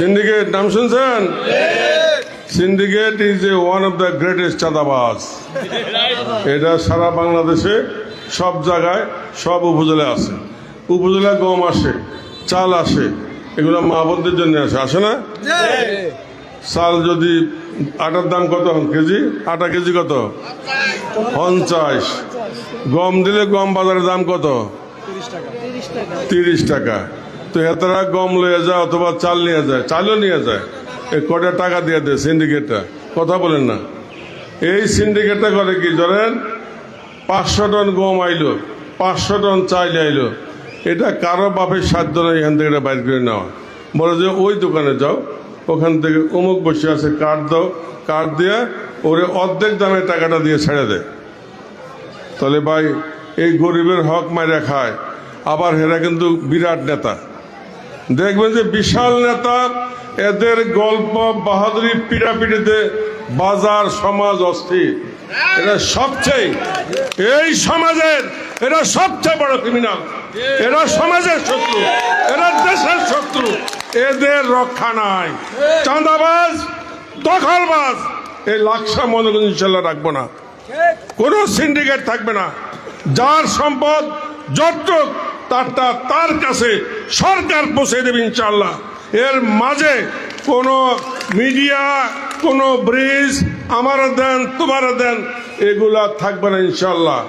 Syndicate নাম শুনছেন? Syndicate is a one of the greatest চাঁদাবাজ। এটা সারা বাংলাদেশে সব জায়গায়, সব উপজেলায় আছে। উপজেলা গম আসে, চাল আসে, এগুলো মা বোনদের জন্য আসে। আসে না? চাল যদি আটার দাম কত এখন কেজি? আটা কেজি কত? পঞ্চাশ। গম দিলে গম বাজারের দাম কত? তিরিশ টাকা। তো এতরা গম লয়ে যায় অথবা চাল নিয়ে যায়, চালও নিয়ে যায়। এই কটা টাকা দিয়ে দেয় সিন্ডিকেটটা। কথা বলেন না। এই সিন্ডিকেটটা করে কি ধরেন, পাঁচশো টন গম আইলো, পাঁচশো টন চাল আইলো। এটা কারও বাপের সাধ্য নয় এখান থেকে এটা বাইর করে নেওয়া। বলে যে, ওই দোকানে যাও, ওখান থেকে অমুক বসে আছে, কার্ড দাও, কার্ড দিয়ে ওরে অর্ধেক দামে টাকাটা দিয়ে ছেড়ে দেয় তাহলে ভাই, এই গরিবের হক মাইরা খায়। আবার হেরা কিন্তু বিরাট নেতা। দেখবেন যে বিশাল নেতা, এদের গল্প বাহাদুরি পিড়াপিড়িতে বাজার সমাজ অস্থির। এটা সবচেয়ে, এই সমাজের, এরা সবচেয়ে বড় ক্রিমিনাল এরা সমাজের শত্রু, এরা দেশের শত্রু। এদের রক্ষা নাই। চাঁদাবাজ, দখলবাজ, এই লাকসা মনে করি ইনশাল্লাহ রাখব না। কোনো সিন্ডিকেট থাকবে না। যার সম্পদ যতটুক তারটা তার কাছে সরকার পৌঁছে দেবে ইনশাল্লাহ এর মাঝে কোনো মিডিয়া, কোনো ব্রিজ, আমার দেন, তোমার দেন, এগুলা থাকবে না ইনশাল্লাহ